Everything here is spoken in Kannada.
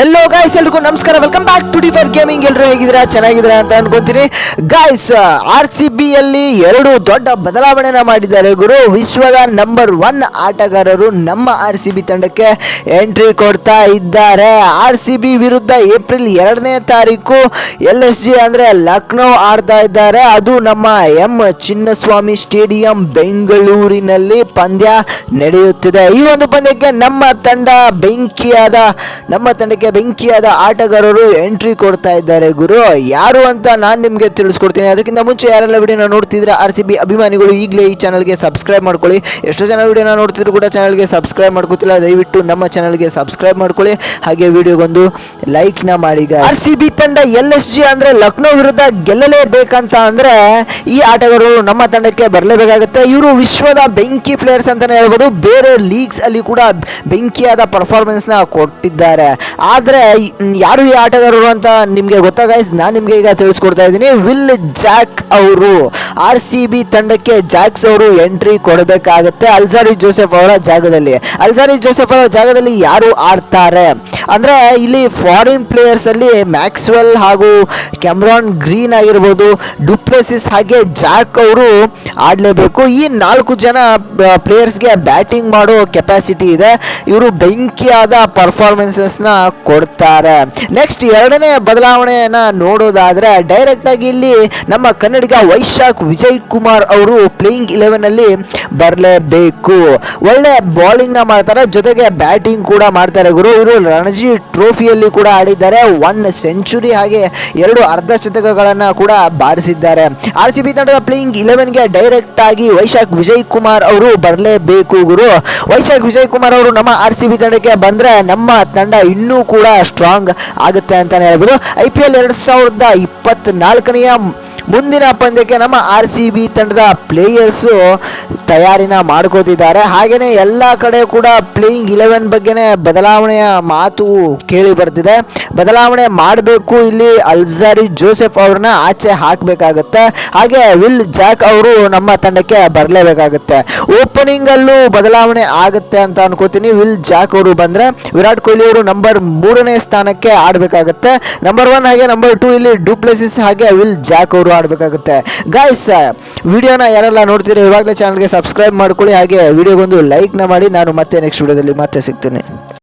ಹೆಲೋ ಗಾಯ್ಸ್ ಎಲ್ರಿಗೂ ನಮಸ್ಕಾರ. Welcome back to D for gaming ಎಲ್ಲರೂ ಹೇಗಿದ್ದೀರಾ? ಚೆನ್ನಾಗಿದ್ದೀರಾ ಅಂತ ಅನ್ಕೊಂತೀನಿ. ಗಾಯ್ಸ್ ಆರ್ ಸಿ ಬಿ ಅಲ್ಲಿ ಎರಡು ದೊಡ್ಡ ಬದಲಾವಣೆನ ಮಾಡಿದ್ದಾರೆ ಗುರು. ವಿಶ್ವದ ನಂಬರ್ ಒನ್ ಆಟಗಾರರು ನಮ್ಮ ಆರ್ ಸಿ ಬಿ ತಂಡಕ್ಕೆ ಎಂಟ್ರಿ ಕೊಡ್ತಾ ಇದ್ದಾರೆ. ಆರ್ ಸಿ ಬಿ ವಿರುದ್ಧ ಏಪ್ರಿಲ್ ಎರಡನೇ ತಾರೀಕು ಎಲ್ ಎಸ್ ಜಿ ಅಂದ್ರೆ ಲಕ್ನೋ ಆಡ್ತಾ ಇದ್ದಾರೆ. ಅದು ನಮ್ಮ ಎಂ ಚಿನ್ನಸ್ವಾಮಿ ಸ್ಟೇಡಿಯಂ ಬೆಂಗಳೂರಿನಲ್ಲಿ ಪಂದ್ಯ ನಡೆಯುತ್ತಿದೆ. ಈ ಒಂದು ಪಂದ್ಯಕ್ಕೆ ನಮ್ಮ ತಂಡ ಬೆಂಕಿಯಾದ, ನಮ್ಮ ತಂಡಕ್ಕೆ ಬೆಂಕಿಯಾದ ಆಟಗಾರರು ಎಂಟ್ರಿ ಕೊಡ್ತಾ ಇದ್ದಾರೆ. ಗುರು, ಯಾರು ಅಂತ ನಾನು ನಿಮಗೆ ತಿಳಿಸ್ಕೊಡ್ತೀನಿ. ಅದಕ್ಕಿಂತ ಮುಂಚೆ ಯಾರೆಲ್ಲ ವಿಡಿಯೋನ ನೋಡ್ತಿದ್ರೆ ಆರ್ ಸಿ ಬಿ ಅಭಿಮಾನಿಗಳು, ಈಗಲೇ ಈ ಚಾನಲ್ಗೆ ಸಬ್ಸ್ಕ್ರೈಬ್ ಮಾಡ್ಕೊಳ್ಳಿ. ಎಷ್ಟೋ ಜನ ವಿಡಿಯೋನ ನೋಡ್ತಿದ್ರು ಕೂಡ ಚಾನಲ್ಗೆ ಸಬ್ಸ್ಕ್ರೈಬ್ ಮಾಡ್ಕೋತಿಲ್ಲ. ದಯವಿಟ್ಟು ನಮ್ಮ ಚಾನಲ್ಗೆ ಸಬ್ಸ್ಕ್ರೈಬ್ ಮಾಡ್ಕೊಳ್ಳಿ. ಹಾಗೆ ವಿಡಿಯೋಗೊಂದು ಲೈಕ್ನ ಮಾಡಿ ಆರ್ ಸಿ ಬಿ ತಂಡ ಎಲ್ ಎಸ್ ಜಿ ಅಂದರೆ ಲಕ್ನೋ ವಿರುದ್ಧ ಗೆಲ್ಲಲೇಬೇಕಂತ ಅಂದರೆ ಈ ಆಟಗಾರರು ನಮ್ಮ ತಂಡಕ್ಕೆ ಬರಲೇಬೇಕಾಗುತ್ತೆ. ಇವರು ವಿಶ್ವದ ಬೆಂಕಿ ಪ್ಲೇಯರ್ಸ್ ಅಂತಲೇ ಹೇಳ್ಬೋದು. ಬೇರೆ ಲೀಗ್ಸ್ ಅಲ್ಲಿ ಕೂಡ ಬೆಂಕಿಯಾದ ಪರ್ಫಾರ್ಮೆನ್ಸ್ನ ಕೊಟ್ಟಿದ್ದಾರೆ. ಆದ್ರೆ ಯಾರು ಈ ಆಟಗಾರರು ಅಂತ ನಿಮಗೆ ಗೊತ್ತಾ ಗೈಸ್ ನಾನು ನಿಮಗೆ ಈಗ ತಿಳಿಸ್ಕೊಡ್ತಾ ಇದ್ದೀನಿ. ವಿಲ್ ಜಾಕ್ ಅವರು ಆರ್ ಸಿ ಬಿ ತಂಡಕ್ಕೆ ಜಾಕ್ಸ್ ಅವರು ಎಂಟ್ರಿ ಕೊಡಬೇಕಾಗುತ್ತೆ. ಅಲ್ಸಾರಿ ಜೋಸೆಫ್ ಅವರ ಜಾಗದಲ್ಲಿ. ಅಲ್ಸಾರಿ ಜೋಸೆಫ್ ಅವರ ಜಾಗದಲ್ಲಿ ಯಾರು ಆಡ್ತಾರೆ? ಅಂದರೆ ಇಲ್ಲಿ ಫಾರಿನ್ ಪ್ಲೇಯರ್ಸಲ್ಲಿ ಮ್ಯಾಕ್ಸ್ವೆಲ್ ಹಾಗೂ ಕ್ಯಾಮ್ರಾನ್ ಗ್ರೀನ್ ಆಗಿರ್ಬೋದು ಡುಪ್ಲೆಸಿಸ್ ಹಾಗೆ ಜಾಕ್ ಅವರು ಆಡಲೇಬೇಕು. ಈ ನಾಲ್ಕು ಜನ ಪ್ಲೇಯರ್ಸ್ಗೆ ಬ್ಯಾಟಿಂಗ್ ಮಾಡೋ ಕೆಪಾಸಿಟಿ ಇದೆ. ಇವರು ಬೆಂಕಿಯಾದ ಪರ್ಫಾರ್ಮೆನ್ಸಸ್ನ ಕೊಡ್ತಾರೆ. ನೆಕ್ಸ್ಟ್ ಎರಡನೇ ಬದಲಾವಣೆಯನ್ನು ನೋಡೋದಾದ್ರೆ ಡೈರೆಕ್ಟ್ ಆಗಿ ಇಲ್ಲಿ ನಮ್ಮ ಕನ್ನಡಿಗ ವೈಶಾಖ್ ವಿಜಯ್ ಕುಮಾರ್ ಅವರು ಪ್ಲೇಯಿಂಗ್ ಇಲೆವೆನಲ್ಲಿ ಬರಲೇಬೇಕು. ಒಳ್ಳೆ ಬಾಲಿಂಗ್ನ ಮಾಡ್ತಾರೆ, ಜೊತೆಗೆ ಬ್ಯಾಟಿಂಗ್ ಕೂಡ ಮಾಡ್ತಾರೆ ಗುರು. ಇವರು ರಣಜಿ ಟ್ರೋಫಿಯಲ್ಲಿ ಕೂಡ ಆಡಿದ್ದಾರೆ. ಒನ್ ಸೆಂಚುರಿ ಹಾಗೆ ಎರಡು ಅರ್ಧ ಶತಕಗಳನ್ನ ಕೂಡ ಬಾರಿಸಿದ್ದಾರೆ. ಆರ್ ಸಿ ಬಿ ತಂಡದ ಪ್ಲೇಯಿಂಗ್ ಇಲೆವೆನ್ಗೆ ಡೈರೆಕ್ಟ್ ಆಗಿ ವೈಶಾಖ್ ವಿಜಯ್ ಕುಮಾರ್ ಅವರು ಬರಲೇಬೇಕು ಗುರು. ವೈಶಾಖ್ ವಿಜಯ್ ಕುಮಾರ್ ಅವರು ನಮ್ಮ ಆರ್ ಸಿ ಬಿ ತಂಡಕ್ಕೆ ಬಂದ್ರೆ ನಮ್ಮ ತಂಡ ಇನ್ನೂ ಕೂಡ ಸ್ಟ್ರಾಂಗ್ ಆಗುತ್ತೆ ಅಂತಲೇ ಹೇಳ್ಬೋದು. ಐ ಪಿ ಎಲ್ ಎರಡು ಸಾವಿರದ ಇಪ್ಪತ್ನಾಲ್ಕನೆಯ ಮುಂದಿನ ಪಂದ್ಯಕ್ಕೆ ನಮ್ಮ ಆರ್ ಸಿ ಬಿ ತಂಡದ ಪ್ಲೇಯರ್ಸು ತಯಾರಿನ ಮಾಡ್ಕೋತಿದ್ದಾರೆ. ಹಾಗೆಯೇ ಎಲ್ಲ ಕಡೆ ಕೂಡ ಪ್ಲೇಯಿಂಗ್ ಇಲೆವೆನ್ ಬಗ್ಗೆನೇ ಬದಲಾವಣೆಯ ಮಾತು ಕೇಳಿ ಬರ್ತಿದೆ. ಬದಲಾವಣೆ ಮಾಡಬೇಕು ಇಲ್ಲಿ ಅಲ್ಜಾರಿ ಜೋಸೆಫ್ ಅವ್ರನ್ನ ಆಚೆ ಹಾಕಬೇಕಾಗತ್ತೆ. ಹಾಗೆ ವಿಲ್ ಜಾಕ್ ಅವರು ನಮ್ಮ ತಂಡಕ್ಕೆ ಬರಲೇಬೇಕಾಗುತ್ತೆ. ಓಪನಿಂಗ್ ಅಲ್ಲೂ ಬದಲಾವಣೆ ಆಗುತ್ತೆ ಅಂತ ಅನ್ಕೋತೀನಿ. ವಿಲ್ ಜಾಕ್ ಅವರು ಬಂದ್ರೆ ವಿರಾಟ್ ಕೊಹ್ಲಿ ಅವರು ನಂಬರ್ ಮೂರನೇ ಸ್ಥಾನಕ್ಕೆ ಆಡಬೇಕಾಗುತ್ತೆ. ನಂಬರ್ ಒನ್ ಹಾಗೆ ನಂಬರ್ ಟೂ ಇಲ್ಲಿ ಡೂಪ್ಲೆಸಿಸ್ ಹಾಗೆ ವಿಲ್ ಜಾಕ್ ಅವರು ಆಡಬೇಕಾಗುತ್ತೆ ಗಾಯ್ಸ್ ವಿಡಿಯೋನ ಯಾರೆಲ್ಲ ನೋಡ್ತೀರಿ ಇವಾಗಲೇ ಚಾನಲ್ಗೆ ಸಬ್ಸ್ಕ್ರೈಬ್ ಮಾಡ್ಕೊಳ್ಳಿ. ಹಾಗೆ ವಿಡಿಯೋಗೊಂದು ಲೈಕ್ನ ಮಾಡಿ. ನಾನು ಮತ್ತೆ ನೆಕ್ಸ್ಟ್ ವಿಡಿಯೋದಲ್ಲಿ ಮತ್ತೆ ಸಿಗ್ತೀನಿ.